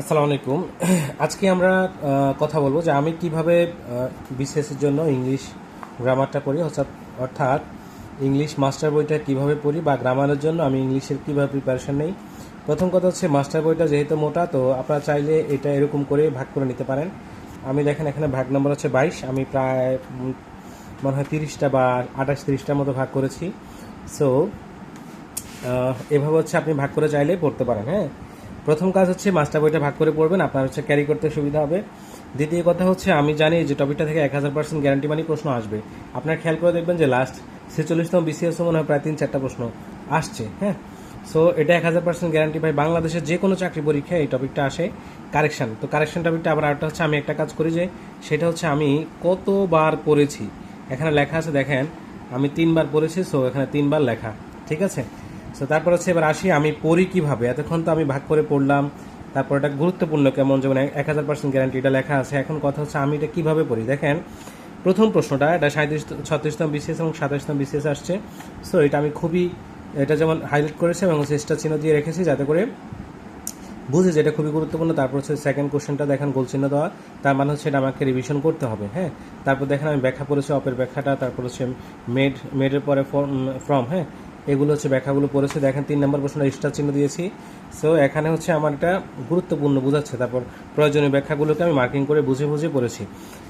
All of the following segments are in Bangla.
আসসালামু আলাইকুম। আজকে আমরা কথা বলব যে আমি কীভাবে বিসিএস এর জন্য ইংলিশ গ্রামারটা পড়ি, অর্থাৎ অর্থাৎ ইংলিশ মাস্টার বইটা কীভাবে পড়ি বা গ্রামারের জন্য আমি ইংলিশের কীভাবে প্রিপারেশন নেই। প্রথম কথা হচ্ছে মাস্টার বইটা যেহেতু মোটা, তো আপনারা চাইলে এটা এরকম করে ভাগ করে নিতে পারেন। আমি দেখেন এখানে ভাগ নম্বর হচ্ছে বাইশ, আমি প্রায় মনে হয় তিরিশটা বা আঠাশ তিরিশটার মতো ভাগ করেছি। সো এভাবে হচ্ছে আপনি ভাগ করে চাইলে পড়তে পারেন হ্যাঁ? প্রথম কাজ হচ্ছে মাস্টার বইটা ভাগ করে পড়বেন, আপনার হচ্ছে ক্যারি করতে সুবিধা হবে। দ্বিতীয় কথা হচ্ছে, আমি জানি যে টপিকটা থেকে এক হাজার পার্সেন্ট গ্যারান্টি মানি প্রশ্ন আসবে। আপনার খেয়াল করে দেখবেন যে লাস্ট ছেচল্লিশতম বিসিএস মনে হয় প্রায় তিন চারটা প্রশ্ন আসছে হ্যাঁ? সো এটা এক হাজার পার্সেন্ট গ্যারান্টি পাই। বাংলাদেশের যে কোনো চাকরি পরীক্ষায় এই টপিকটা আসে কারেকশন তো কারেকশন টপিকটা আবার আরেকটা হচ্ছে, আমি একটা কাজ করি যে, সেটা হচ্ছে আমি কতবার পড়েছি? এখানে লেখা আছে, দেখেন, আমি তিনবার পড়েছি সো এখানে তিনবার লেখা, ঠিক আছে? সো তারপর হচ্ছে এবার আসি আমি পড়ি কীভাবে? এতক্ষণ তো আমি ভাগ করে পড়লাম। তারপর এটা গুরুত্বপূর্ণ কেমন যেমন এক হাজার পার্সেন্ট গ্যারান্টি এটা লেখা আছে। এখন কথা হচ্ছে আমি এটা কীভাবে পড়ি? দেখেন, প্রথম প্রশ্নটা, এটা সাঁত্রিশ ছত্রিশতম বিসিএস এবং সাতাশতম বিসিএস আসছে। সো এটা আমি খুবই এটা যেমন হাইলাইট করেছি এবং চেষ্টা চিহ্ন দিয়ে রেখেছি যাতে করে বুঝে যেটা খুবই গুরুত্বপূর্ণ। তারপর হচ্ছে সেকেন্ড কোশ্চেনটা দেখেন, গোল চিহ্ন দেওয়া। তার মানে হচ্ছে এটা আমাকে রিভিশন করতে হবে হ্যাঁ? তারপর দেখেন আমি ব্যাখ্যা করেছি, অপের ব্যাখ্যাটা, তারপর হচ্ছে মেড মেডের পরে ফ্রম হ্যাঁ? এগুলো হচ্ছে ব্যাখ্যাগুলো পড়েছে। দেখেন, তিন নম্বর প্রশ্নটা স্টার চিহ্ন দিয়েছি। সো এখানে হচ্ছে আমার এটা গুরুত্বপূর্ণ বোঝাচ্ছে। তারপর প্রয়োজনীয় ব্যাখ্যাগুলোকে আমি মার্কিং করে বুঝে বুঝে পড়েছি।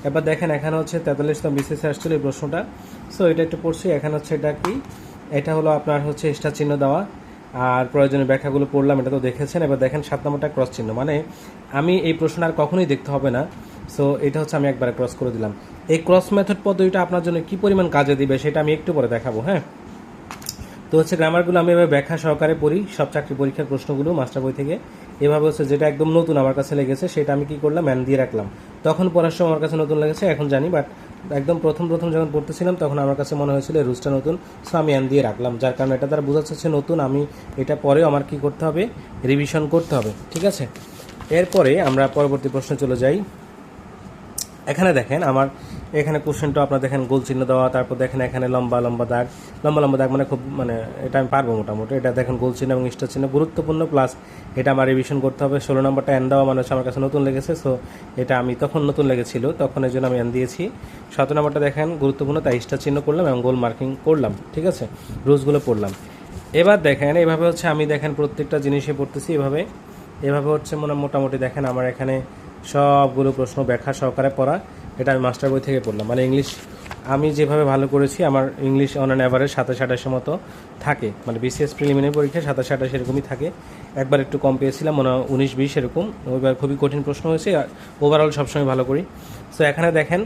এবার দেখেন, এখানে হচ্ছে তেতাল্লিশতম বিশেষ আসছিল এই প্রশ্নটা। সো এটা একটু পড়ছি। এখানে হচ্ছে এটা কি? এটা হলো আপনার হচ্ছে স্টার চিহ্ন দেওয়া। আর প্রয়োজনীয় ব্যাখ্যাগুলো পড়লাম, এটা তো দেখেছেন। এবার দেখেন, সাত নম্বরটা ক্রস চিহ্ন। মানে আমি এই প্রশ্ন আর কখনোই দেখতে হবে না। সো এটা হচ্ছে আমি একবারে ক্রস করে দিলাম। এই ক্রস মেথড পদ্ধতিটা আপনার জন্য কি পরিমাণ কাজে দিবে, সেটা আমি একটু পরে দেখাবো হ্যাঁ? তো হচ্ছে গ্রামারগুলো আমি এবার ব্যাখ্যা সহকারে পড়ি, সব চাকরি পরীক্ষার প্রশ্নগুলো মাস্টার বই থেকে। এভাবে হচ্ছে যেটা একদম নতুন আমার কাছে লেগেছে, সেটা আমি কি করলাম ম্যান দিয়ে রাখলাম। তখন পড়ার সময় আমার কাছে নতুন লেগেছে, এখন জানি বাট একদম প্রথম প্রথম যখন পড়তেছিলাম, তখন আমার কাছে মনে হয়েছিল রুলসটা নতুন সো আমি অ্যান দিয়ে রাখলাম, যার কারণে এটা তারা বোঝা যাচ্ছে নতুন, আমি এটা পরেও আমার কি করতে হবে রিভিশন করতে হবে, ঠিক আছে? এরপরে আমরা পরবর্তী প্রশ্নে চলে যাই। এখানে দেখেন, আমার এখানে কোশ্চেনটা আপনার দেখেন গোল চিহ্ন দেওয়া, তারপর দেখেন এখানে লম্বা লম্বা দাগ। লম্বা লম্বা দাগ মানে খুব মানে এটা আমি পারব মোটামুটি। এটা দেখেন গোল চিহ্ন এবং স্টার চিহ্ন গুরুত্বপূর্ণ। প্লাস এটা আমার রিভিশন করতে হবে। ষোলো নম্বরটা এন দেওয়া মানে হচ্ছে আমার কাছে নতুন লেগেছে সো এটা আমি তখন নতুন লেগেছিল, তখন এই জন্য আমি এন দিয়েছি। সতেরো নম্বরটা দেখেন গুরুত্বপূর্ণ, তাই স্টার চিহ্ন করলাম এবং গোল মার্কিং করলাম, ঠিক আছে? রুলসগুলো পড়লাম। এবার দেখেন, এভাবে হচ্ছে আমি দেখেন প্রত্যেকটা জিনিসে পড়তেছি এভাবে। এভাবে হচ্ছে মনে মোটামুটি দেখেন আমার এখানে সবগুলো প্রশ্ন ব্যাখ্যা সহকারে পড়া। এটা আমি মাস্টার বই থেকে পড়লাম। মানে ইংলিশ আমি যেভাবে ভালো করেছি, আমার ইংলিশ অন অ্যান অ্যাভারেজ সাতাশ, আঠাশের মতো থাকে। মানে বিসিএস প্রিলিমিনারি পরীক্ষায় সাতাশ, আঠাশ এরকমই থাকে। একবার একটু কম পেয়েছিলাম, মনে হয় উনিশ, বিশ এরকম। ওইবার খুবই কঠিন প্রশ্ন হয়েছে, আর ওভারঅল সবসময় ভালো করি। সো এখানে দেখেন,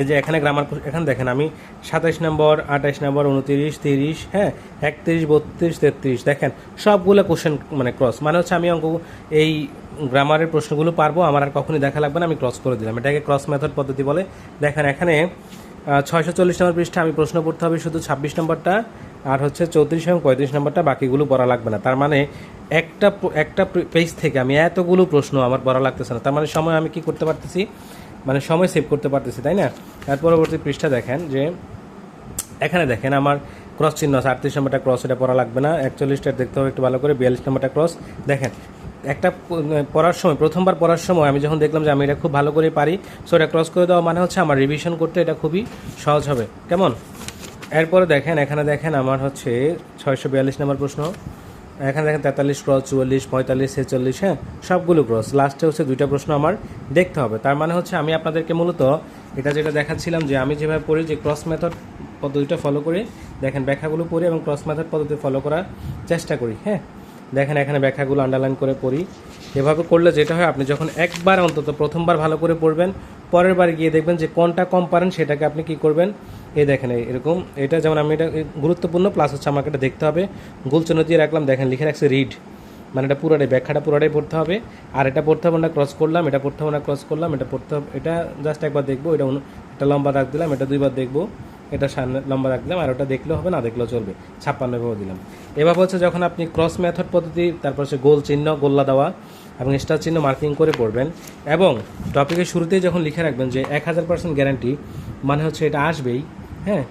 এই যে এখানে গ্রামার এখানে দেখেন, আমি সাতাশ নম্বর আঠাশ নম্বর উনতিরিশ, তিরিশ হ্যাঁ একত্রিশ, বত্রিশ, তেত্রিশ, দেখেন, সবগুলো কোশ্চেন মানে ক্রস মানে হচ্ছে আমি অঙ্ক, এই গ্রামারের প্রশ্নগুলো পারব, আমার আর কখনই দেখা লাগবে না, আমি ক্রস করে দিলাম। এটাকে ক্রস মেথড পদ্ধতি বলে। দেখেন, এখানে ছয়শো চল্লিশ নম্বর পৃষ্ঠা, আমি প্রশ্ন পড়তে হবে শুধু ছাব্বিশ নম্বরটা, আর হচ্ছে চৌত্রিশ এবং পঁয়ত্রিশ নম্বরটা, বাকিগুলো পড়া লাগবে না। তার মানে একটা একটা পেজ থেকে আমি এতগুলো প্রশ্ন আমার পড়া লাগতেছে না। তার মানে সময় আমি কি করতে পারতেছি? মানে সময় সেভ করতে পারতেছি, তাই না? তার পরবর্তী পৃষ্ঠা দেখেন যে, এখানে দেখেন, আমার ক্রস চিহ্ন আছে, আটত্রিশ নম্বরটা ক্রস এটা পড়া লাগবে না। একচল্লিশটা দেখতে হবে, একটু ভালো করে, বিয়াল্লিশ নম্বরটা ক্রস দেখেন একটা পড়ার সময়, প্রথমবার পড়ার সময় আমি যখন দেখলাম যে আমি এটা খুব ভালো করে পারি সো এটা ক্রস করে দেওয়া মানে হচ্ছে আমার রিভিশন করতে এটা খুবই সহজ হবে। কেমন? এরপরে দেখেন, এখানে দেখেন আমার হচ্ছে ছয়শো বিয়াল্লিশ নম্বর প্রশ্ন। এখানে দেখেন তেতাল্লিশ ক্রস চুয়াল্লিশ, পঁয়তাল্লিশ, ছেচল্লিশ হ্যাঁ সবগুলো ক্রস লাস্টে হচ্ছে দুইটা প্রশ্ন আমার দেখতে হবে। তার মানে হচ্ছে আমি আপনাদেরকে মূলত এটা যেটা দেখাচ্ছিলাম যে আমি যেভাবে পড়ি, যে ক্রস মেথড পদ্ধতিটা ফলো করে, দেখেন ব্যাখ্যাগুলো পড়ি এবং ক্রস মেথড পদ্ধতি ফলো করার চেষ্টা করি হ্যাঁ। দেখেন এখানে ব্যাখ্যাগুলো আন্ডারলাইন করে পড়ি। এভাবে করলে যেটা হয়, আপনি যখন একবার অন্তত প্রথমবার ভালো করে পড়বেন, পরের বার গিয়ে দেখবেন যে কোনটা কম পারেন, সেটাকে আপনি কি করবেন? এই দেখেন এরকম। এটা যেমন আমি এটা গুরুত্বপূর্ণ প্লাস হচ্ছে আমাকে এটা দেখতে হবে। গোলচন্ন দিয়ে রাখলাম, দেখেন লিখে রাখছে রিড মানে এটা পুরোটাই, ব্যাখ্যাটা পুরোটাই পড়তে হবে। আর এটা পড়তে হবে না ক্রস করলাম, এটা পড়তে হবে না ক্রস করলাম, এটা পড়তে হবে, এটা জাস্ট একবার দেখব, এটা এটা লম্বা দাগ দিলাম, এটা দুইবার দেখব। এটা সামনে লম্বা দিলাম, আর ওটা দেখলেও হবে, না দেখলেও চলবে। ছাপ্পান্ন এভাবে দিলাম। এভাবে হচ্ছে যখন আপনি ক্রস মেথড পদ্ধতি, তারপর হচ্ছে গোল চিহ্ন, গোল্লা দেওয়া এবং স্টার চিহ্ন মার্কিং করে পড়বেন এবং টপিকের শুরুতেই যখন লিখে রাখবেন যে এক হাজার পার্সেন্ট গ্যারান্টি মানে হচ্ছে এটা আসবেই হ্যাঁ?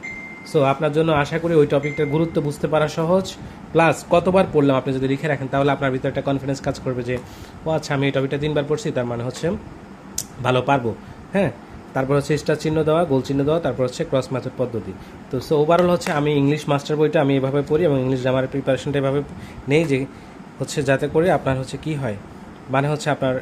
সো আপনার জন্য আশা করি ওই টপিকটার গুরুত্ব বুঝতে পারা সহজ। প্লাস কতবার পড়লাম আপনি যদি লিখে রাখেন, তাহলে আপনার ভিতরে একটা কনফিডেন্স কাজ করবে যে, ও আচ্ছা আমি এই টপিকটা তিনবার পড়ছি, তার মানে হচ্ছে ভালো পারব। হ্যাঁ? তারপর হচ্ছে স্টার চিহ্ন দেওয়া, গোল চিহ্ন দেওয়া, তারপর হচ্ছে ক্রস মেথড পদ্ধতি। তো সো ওভারঅল হচ্ছে আমি ইংলিশ মাস্টার বইটা আমি এভাবে পড়ি এবং ইংলিশ গ্রামারের প্রিপারেশনটা এভাবে নেই যে হচ্ছে যাতে করে আপনার হচ্ছে কি হয়। মানে হচ্ছে আপনার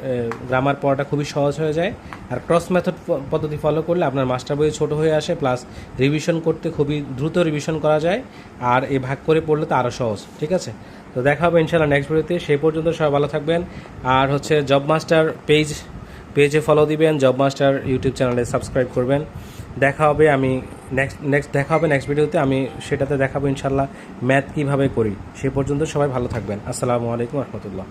গ্রামার পড়াটা খুবই সহজ হয়ে যায়। আর ক্রস মেথড পদ্ধতি ফলো করলে আপনার মাস্টার বই ছোট হয়ে আসে প্লাস রিভিশন করতে খুবই দ্রুত রিভিশন করা যায়। আর এ ভাগ করে পড়লে তো আরও সহজ, ঠিক আছে? তো দেখা হবে ইনশাল্লাহ নেক্সট ভিডিওতে সেই পর্যন্ত সবাই ভালো থাকবেন। আর হচ্ছে জব মাস্টার পেজ পেজে ফলো দিবেন জব মাস্টার ইউটিউব চ্যানেলে সাবস্ক্রাইব করবেন। দেখা হবে আমি নেক্সট নেক্সট দেখা হবে নেক্সট ভিডিওতে আমি সেটাতে দেখাবো ইনশাল্লাহ ম্যাথ কীভাবে করি? সে পর্যন্ত সবাই ভালো থাকবেন। আসসালামু আলাইকুম রহমতুল্লাহ।